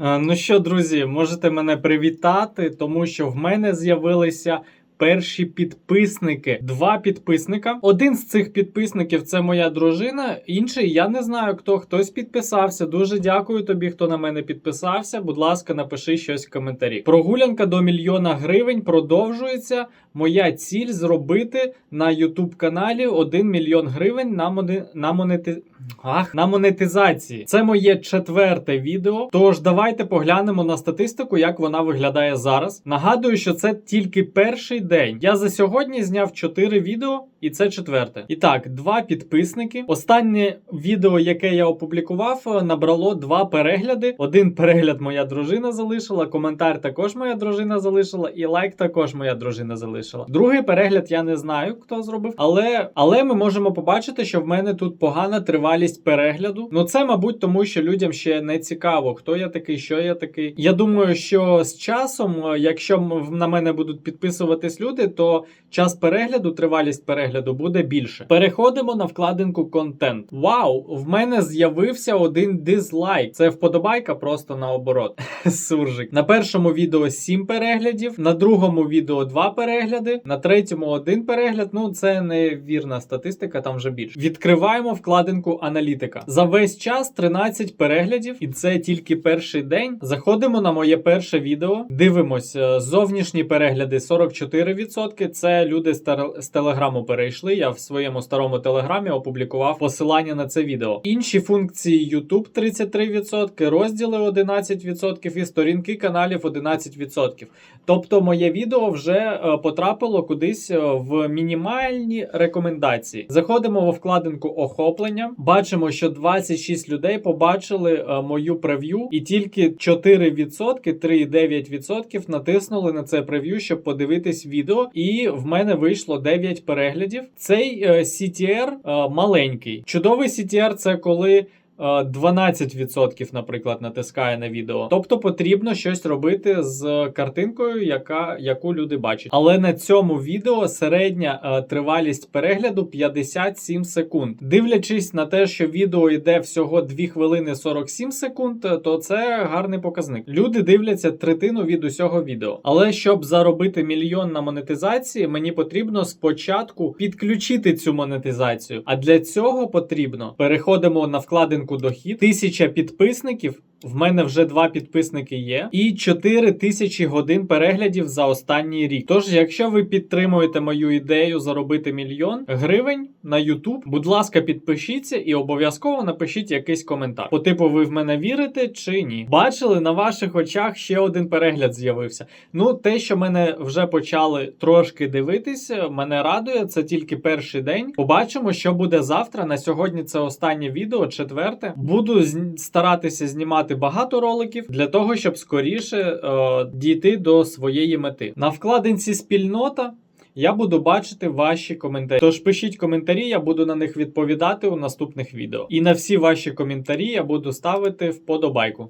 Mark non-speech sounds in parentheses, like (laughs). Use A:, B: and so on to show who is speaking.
A: Е, Ну що, друзі, можете мене привітати, тому що в мене з'явилися. Перші підписники, два підписника. Один з цих підписників це моя дружина. Інший я не знаю хто. Хтось підписався. Дуже дякую тобі, хто на мене підписався. Будь ласка, напиши щось в коментарі. Прогулянка до мільйона гривень продовжується. Моя ціль зробити на YouTube каналі 1 мільйон гривень на мони... на монети... Ах, на монетизації. Це моє четверте відео. Тож давайте поглянемо на статистику, як вона виглядає зараз. Нагадую, що це тільки перший день. Я за сьогодні зняв 4 відео, і це четверте. І так, два підписники. Останнє відео, яке я опублікував, набрало два перегляди. Один перегляд моя дружина залишила, коментар також моя дружина залишила, і лайк також моя дружина залишила. Другий перегляд я не знаю, хто зробив, але, але ми можемо побачити, що в мене тут погана тривалість перегляду. Ну це, мабуть, тому що людям ще не цікаво, хто я такий, що я такий. Я думаю, що з часом, е, якщо на мене будуть підписуватись люди, то час перегляду, тривалість перегляду буде більше. Переходимо на вкладинку контент. Вау, в мене з'явився один дизлайк. Це вподобайка просто наоборот. (laughs) Суржик. На першому відео 7 переглядів, на другому відео 2 перегляди, на третьому 1 перегляд. Ну, це невірна статистика, там вже більше. Відкриваємо вкладинку аналітика. За весь час 13 переглядів, і це тільки перший день. Заходимо на моє перше відео. Дивимось, е, зовнішні перегляди 44%. Це люди з, телеграму перейшли. Я в своєму старому телеграмі опублікував посилання на це відео. Інші функції YouTube 33%, розділи 11% і сторінки каналів 11%. Тобто, моє відео вже е, потрапило кудись е, в мінімальні рекомендації. Заходимо во вкладинку охоплення. Бачимо, що 26 людей побачили е, мою прев'ю, і тільки 4%, 3,9% натиснули на це прев'ю, щоб подивитись відео. І в мене вийшло 9 переглядів. Цей е, CTR е, маленький. Чудовий CTR це коли. Е, 12%, наприклад, натискає на відео. Тобто потрібно щось робити з картинкою, яка, яку люди бачать. Але на цьому відео середня е, тривалість перегляду 57 секунд. Дивлячись на те, що відео йде всього 2 хвилини 47 секунд, е, то це гарний показник. Люди дивляться третину від усього відео. Але щоб заробити мільйон на монетизації, мені потрібно спочатку підключити цю монетизацію. А для цього потрібно переходимо на вкладинку дохід, тисяча підписників. В мене вже два підписники є, і 4 тисячі годин переглядів за останній рік. Тож, якщо ви підтримуєте мою ідею заробити мільйон гривень на YouTube, будь ласка, підпишіться і обов'язково напишіть якийсь коментар. По типу, ви в мене вірите чи ні? Бачили на ваших очах ще один перегляд з'явився. Ну, те, що мене вже почали трошки дивитися, мене радує. Це тільки перший день. Побачимо, що буде завтра. На сьогодні це останнє відео, четверте. Буду старатися знімати багато роликів для того, щоб скоріше е, дійти до своєї мети. На вкладинці спільнота. Я буду бачити ваші коментарі. Тож пишіть коментарі, я буду на них відповідати у наступних відео. І на всі ваші коментарі я буду ставити вподобайку.